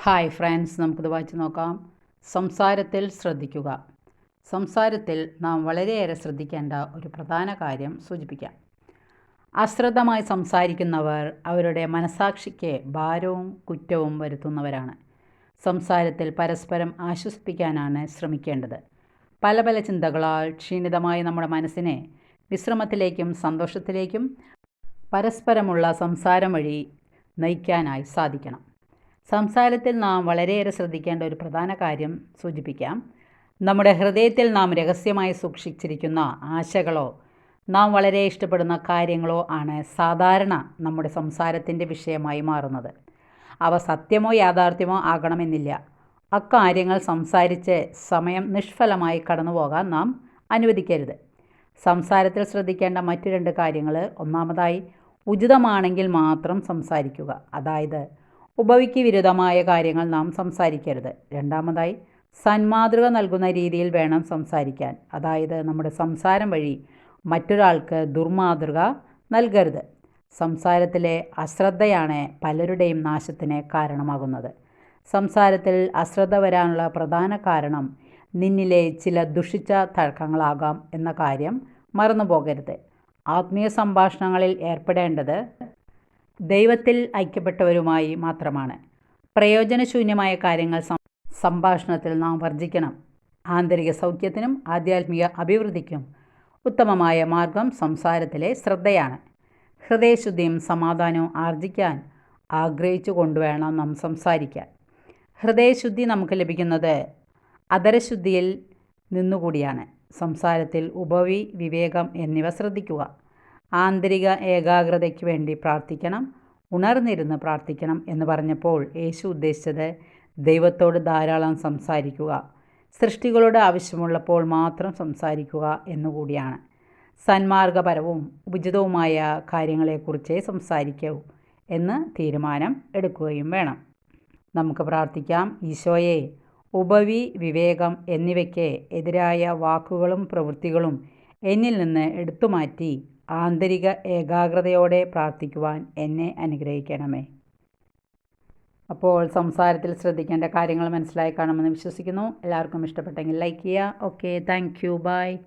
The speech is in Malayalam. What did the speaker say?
ഹായ് ഫ്രണ്ട്സ് നമുക്കിത് വായിച്ച് നോക്കാം. സംസാരത്തിൽ ശ്രദ്ധിക്കുക. സംസാരത്തിൽ നാം വളരെയേറെ ശ്രദ്ധിക്കേണ്ട ഒരു പ്രധാന കാര്യം സൂചിപ്പിക്കാം. അശ്രദ്ധമായി സംസാരിക്കുന്നവർ അവരുടെ മനസാക്ഷിക്ക് ഭാരവും കുറ്റവും വരുത്തുന്നവരാണ്. സംസാരത്തിൽ പരസ്പരം ആശ്വസിപ്പിക്കാനാണ് ശ്രമിക്കേണ്ടത്. പല പല ചിന്തകളാൽ ക്ഷീണിതമായ നമ്മുടെ മനസ്സിനെ വിശ്രമത്തിലേക്കും സന്തോഷത്തിലേക്കും പരസ്പരമുള്ള സംസാരം വഴി നയിക്കാനായി സാധിക്കണം. സംസാരത്തിൽ നാം വളരെയേറെ ശ്രദ്ധിക്കേണ്ട ഒരു പ്രധാന കാര്യം സൂചിപ്പിക്കാം. നമ്മുടെ ഹൃദയത്തിൽ നാം രഹസ്യമായി സൂക്ഷിച്ചിരിക്കുന്ന ആശകളോ നാം വളരെ ഇഷ്ടപ്പെടുന്ന കാര്യങ്ങളോ ആണ് സാധാരണ നമ്മുടെ സംസാരത്തിന്റെ വിഷയമായി മാറുന്നത്. അവ സത്യമോ യാഥാർത്ഥ്യമോ ആകണമെന്നില്ല. അക്കാര്യങ്ങൾ സംസാരിച്ച് സമയം നിഷ്ഫലമായി കടന്നുപോകാൻ നാം അനുവദിക്കരുത്. സംസാരത്തിൽ ശ്രദ്ധിക്കേണ്ട മറ്റു രണ്ട് കാര്യങ്ങൾ. ഒന്നാമതായി ഉചിതമാണെങ്കിൽ മാത്രം സംസാരിക്കുക. അതായത് ഉപവിക്ക് വിരുദ്ധമായ കാര്യങ്ങൾ നാം സംസാരിക്കരുത്. രണ്ടാമതായി സന്മാതൃക നൽകുന്ന രീതിയിൽ വേണം സംസാരിക്കാൻ. അതായത് നമ്മുടെ സംസാരം വഴി മറ്റൊരാൾക്ക് ദുർമാതൃക നൽകരുത്. സംസാരത്തിലെ അശ്രദ്ധയാണ് പലരുടെയും നാശത്തിന് കാരണമാകുന്നത്. സംസാരത്തിൽ അശ്രദ്ധ വരാനുള്ള പ്രധാന കാരണം നിന്നിലെ ചില ദുഷിച്ച തഴക്കങ്ങളാകാം എന്ന കാര്യം മറന്നു പോകരുത് ആത്മീയ സംഭാഷണങ്ങളിൽ ഏർപ്പെടേണ്ടത് ദൈവത്തിൽ ഐക്യപ്പെട്ടവരുമായി മാത്രമാണ്. പ്രയോജനശൂന്യമായ കാര്യങ്ങൾ സംഭാഷണത്തിൽ നാം വർജിക്കണം ആന്തരിക സൗഖ്യത്തിനും ആധ്യാത്മിക അഭിവൃദ്ധിക്കും ഉത്തമമായ മാർഗം സംസാരത്തിലെ ശ്രദ്ധയാണ്. ഹൃദയശുദ്ധിയും സമാധാനവും ആർജിക്കാൻ ആഗ്രഹിച്ചു കൊണ്ടുവേണം നാം സംസാരിക്കാൻ. ഹൃദയശുദ്ധി നമുക്ക് ലഭിക്കുന്നത് അതരശുദ്ധിയിൽ നിന്നുകൂടിയാണ്. സംസാരത്തിൽ ഉപവി വിവേകം എന്നിവ ശ്രദ്ധിക്കുക. ആന്തരിക ഏകാഗ്രതയ്ക്ക് വേണ്ടി പ്രാർത്ഥിക്കണം ഉണർന്നിരുന്ന് പ്രാർത്ഥിക്കണം എന്ന് പറഞ്ഞപ്പോൾ യേശു ഉദ്ദേശിച്ചത് ദൈവത്തോട് ധാരാളം സംസാരിക്കുക സൃഷ്ടികളോട് ആവശ്യമുള്ളപ്പോൾ മാത്രം സംസാരിക്കുക എന്നുകൂടിയാണ്. സന്മാർഗപരവും ഉചിതവുമായ കാര്യങ്ങളെക്കുറിച്ചേ സംസാരിക്കൂ എന്ന് തീരുമാനം എടുക്കുകയും വേണം. നമുക്ക് പ്രാർത്ഥിക്കാം ഈശോയെ ഉപവി വിവേകം എന്നിവയ്ക്ക് എതിരായ വാക്കുകളും പ്രവൃത്തികളും എന്നിൽ നിന്ന് എടുത്തുമാറ്റി ആന്തരിക ഏകാഗ്രതയോടെ പ്രാർത്ഥിക്കുവാൻ എന്നെ അനുഗ്രഹിക്കണമേ. അപ്പോൾ സംസാരത്തിൽ ശ്രദ്ധിക്കേണ്ട കാര്യങ്ങൾ മനസ്സിലായി കാണുമെന്ന് വിശ്വസിക്കുന്നു. എല്ലാവർക്കും ഇഷ്ടപ്പെട്ടെങ്കിൽ ലൈക്ക് ചെയ്യുക. Okay thank you by